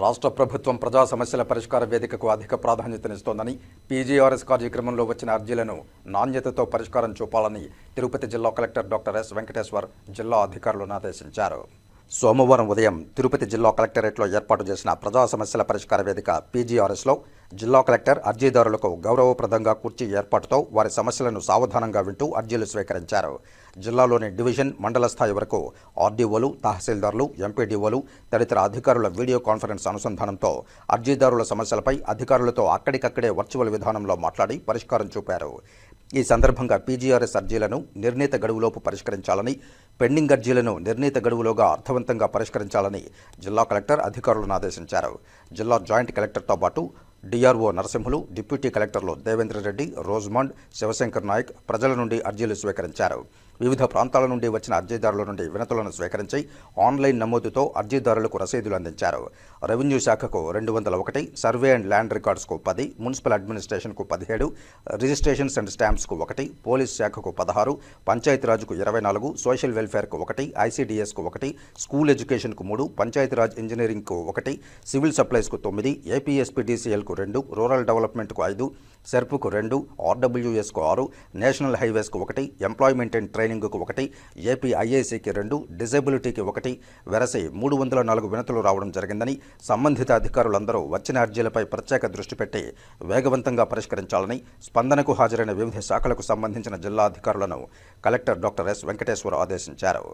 రాష్ట్ర ప్రభుత్వం ప్రజా సమస్యల పరిష్కార వేదికకు అధిక ప్రాధాన్యతనిస్తోందని పీజీఆర్ఎస్ కార్యక్రమంలో వచ్చిన అర్జీలను నాణ్యతతో పరిష్కారం చూపాలని తిరుపతి జిల్లా కలెక్టర్ డాక్టర్ ఎస్ వెంకటేశ్వర్ జిల్లా అధికారులను ఆదేశించారు. సోమవారం ఉదయం తిరుపతి జిల్లా కలెక్టరేట్లో ఏర్పాటు చేసిన ప్రజా సమస్యల పరిష్కార వేదిక పీజీఆర్ఎస్లో జిల్లా కలెక్టర్ అర్జీదారులకు గౌరవప్రదంగా కుర్చీ ఏర్పాటుతో వారి సమస్యలను సావధానంగా వింటూ అర్జీలు స్వీకరించారు. జిల్లాలోని డివిజన్ మండల స్థాయి వరకు ఆర్డీఓలు తహసీల్దార్లు ఎంపీడీఓలు తదితర అధికారుల వీడియో కాన్ఫరెన్స్ అనుసంధానంతో అర్జీదారుల సమస్యలపై అధికారులతో అక్కడికక్కడే వర్చువల్ విధానంలో మాట్లాడి పరిష్కారం చూపారు. ఈ సందర్భంగా పీజీఆర్ఎస్ అర్జీలను నిర్ణీత గడువులోపు పరిష్కరించాలని పెండింగ్ అర్జీలను నిర్ణీత గడువులోగా అర్థవంతంగా పరిష్కరించాలని జిల్లా కలెక్టర్ అధికారులను ఆదేశించారు. జిల్లా జాయింట్ కలెక్టర్తో పాటు డిఆర్ఓ నరసింహులు డిప్యూటీ కలెక్టర్లు దేవేంద్ర రెడ్డి రోజ్మండ్ శివశంకర్ నాయక్ ప్రజల నుండి అర్జీలు స్వీకరించారు. వివిధ ప్రాంతాల నుండి వచ్చిన అర్జీదారుల నుండి వినతులను స్వీకరించి ఆన్లైన్ నమోదుతో అర్జీదారులకు రసీదులు అందించారు. రెవెన్యూ శాఖకు రెండు వందల ఒకటి సర్వే అండ్ ల్యాండ్ రికార్డ్స్కు పది మున్సిపల్ అడ్మినిస్ట్రేషన్కు పదిహేడు రిజిస్ట్రేషన్స్ అండ్ స్టాంప్స్కు ఒకటి పోలీస్ శాఖకు పదహారు పంచాయతీరాజ్కు ఇరవై నాలుగు సోషల్ వెల్ఫేర్కు ఒకటి ఐసీడీఎస్కు ఒకటి స్కూల్ ఎడ్యుకేషన్కు మూడు పంచాయతీరాజ్ ఇంజనీరింగ్కు ఒకటి సివిల్ సప్లైస్కు తొమ్మిది ఏపీఎస్పీడీసీఎల్కు రెండు రూరల్ డెవలప్మెంట్కు ఐదు సెర్పుకు రెండు ఆర్డబ్ల్యూఎస్కు ఆరు నేషనల్ హైవేస్కు ఒకటి ఎంప్లాయ్మెంట్ అండ్ ట్రైనింగ్కు ఒకటి ఏపీ ఐఐసికి రెండు డిజేబిలిటీకి ఒకటి వెరసి మూడు వందల నాలుగు వినతులు రావడం జరిగిందని సంబంధిత అధికారులందరూ వచ్చిన అర్జీలపై ప్రత్యేక దృష్టి పెట్టి వేగవంతంగా పరిష్కరించాలని స్పందనకు హాజరైన వివిధ శాఖలకు సంబంధించిన జిల్లా అధికారులను కలెక్టర్ డాక్టర్ ఎస్ వెంకటేశ్వర ఆదేశించారు.